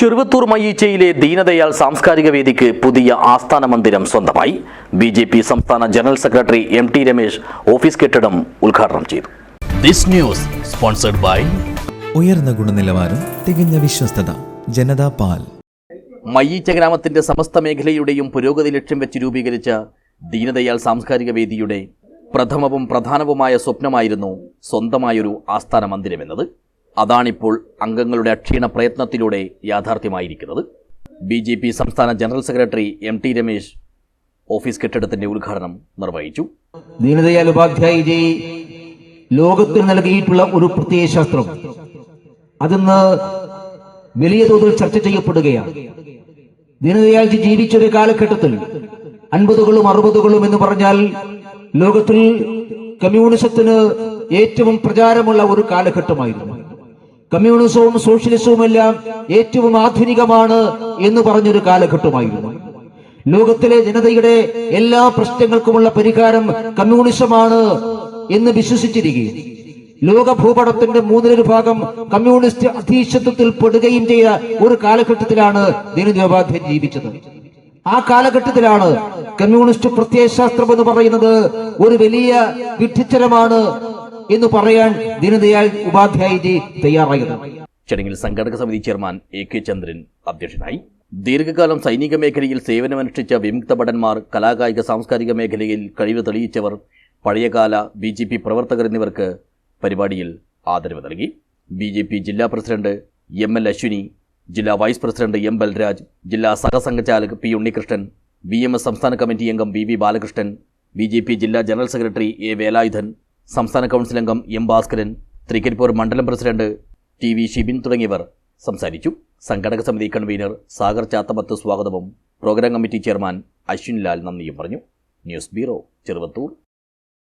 ചെറുവത്തൂർ മയ്യീച്ചയിലെ ദീനദയാൽ സാംസ്കാരിക വേദിക്ക് പുതിയ ആസ്ഥാന മന്ദിരം സ്വന്തമായി. ബി ജെ പി സംസ്ഥാന general secretary M T Ramesh office കെട്ടിടം ഉദ്ഘാടനം ചെയ്തു. This news sponsored by ഉയർന്ന ഗുണനിലവാരം തികഞ്ഞ വിശ്വസ്തത ജനതാ പാൽ. മയ്യീച്ച ഗ്രാമത്തിന്റെ സമസ്ത മേഖലയുടെയും പുരോഗതി ലക്ഷ്യം വെച്ച് രൂപീകരിച്ച ദീനദയാൽ സാംസ്കാരിക വേദിയുടെ പ്രഥമവും പ്രധാനവുമായ സ്വപ്നമായിരുന്നു സ്വന്തമായൊരു ആസ്ഥാന മന്ദിരമെന്നത്. അതാണിപ്പോൾ അംഗങ്ങളുടെ അക്ഷീണ പ്രയത്നത്തിലൂടെ യാഥാർത്ഥ്യമായിരിക്കുന്നത്. ബി ജെ പി സംസ്ഥാന general secretary M T Ramesh office കെട്ടിടത്തിന്റെ ഉദ്ഘാടനം നിർവഹിച്ചു. ദീനദയാൽ ഉപാധ്യായജി ലോകത്തിന് നൽകിയിട്ടുള്ള ഒരു പ്രത്യയശാസ്ത്രം അതിന്ന് വലിയ തോതിൽ ചർച്ച ചെയ്യപ്പെടുകയാണ്. ദീനദയാൽജി ജീവിച്ച ഒരു കാലഘട്ടത്തിൽ അൻപതുകളും അറുപതുകളും എന്ന് പറഞ്ഞാൽ ലോകത്തിൽ കമ്മ്യൂണിസത്തിന് ഏറ്റവും പ്രചാരമുള്ള ഒരു കാലഘട്ടമായിരുന്നു. കമ്മ്യൂണിസവും സോഷ്യലിസവും എല്ലാം ഏറ്റവും ആധുനികമാണ് എന്ന് പറഞ്ഞൊരു കാലഘട്ടമായിരുന്നു. ലോകത്തിലെ ജനതയുടെ എല്ലാ പ്രശ്നങ്ങൾക്കുമുള്ള പരിഹാരം കമ്മ്യൂണിസമാണ് എന്ന് വിശ്വസിച്ചിരിക്കുകയും ലോക ഭൂപടത്തിന്റെ മൂന്നിലൊരു ഭാഗം കമ്മ്യൂണിസ്റ്റ് അധീശത്വത്തിൽ പെടുകയും ചെയ്ത ഒരു കാലഘട്ടത്തിലാണ് ദീനദയോപാധ്യായ ജീവിച്ചത്. ആ കാലഘട്ടത്തിലാണ് കമ്മ്യൂണിസ്റ്റ് പ്രത്യയശാസ്ത്രം എന്ന് പറയുന്നത് ഒരു വലിയ വിഡ്ഢിച്ചരമാണ് എന്ന് പറയാൻ ദീനദയാൽ ഉപാധ്യായജി തയ്യാറായത് ചടങ്ങിൽ സംഘടക സമിതി ചെയർമാൻ എ കെ ചന്ദ്രൻ അധ്യക്ഷനായി. ദീർഘകാലം സൈനിക മേഖലയിൽ സേവനമനുഷ്ഠിച്ച വിമുക്ത ഭടന്മാർ കലാകായിക സാംസ്കാരിക മേഖലയിൽ കഴിവ് തെളിയിച്ചവർ പഴയകാല ബി ജെ പി പ്രവർത്തകർ എന്നിവർക്ക് പരിപാടിയിൽ ആദരവ് നൽകി. ബി ജെ പി ജില്ലാ പ്രസിഡന്റ് എം എൽ അശ്വിനി ജില്ലാ വൈസ് പ്രസിഡന്റ് എം ബൽരാജ് ജില്ലാ sah sanghchalak P Unnikrishnan B M S സംസ്ഥാന കമ്മിറ്റി അംഗം B V Balakrishnan B J P ജില്ലാ ജനറൽ സെക്രട്ടറി എ വേലായുധൻ സംസ്ഥാന കൗൺസിൽ അംഗം എം ഭാസ്കരൻ തൃക്കരിപ്പൂർ മണ്ഡലം പ്രസിഡന്റ് ടി വി ഷിബിൻ തുടങ്ങിയവർ സംസാരിച്ചു. സംഘടക സമിതി കൺവീനർ സാഗർ ചാത്തമത്ത് സ്വാഗതവും program committee chairman Ashwin Lal നന്ദിയും പറഞ്ഞു. News bureau Cheruvathur.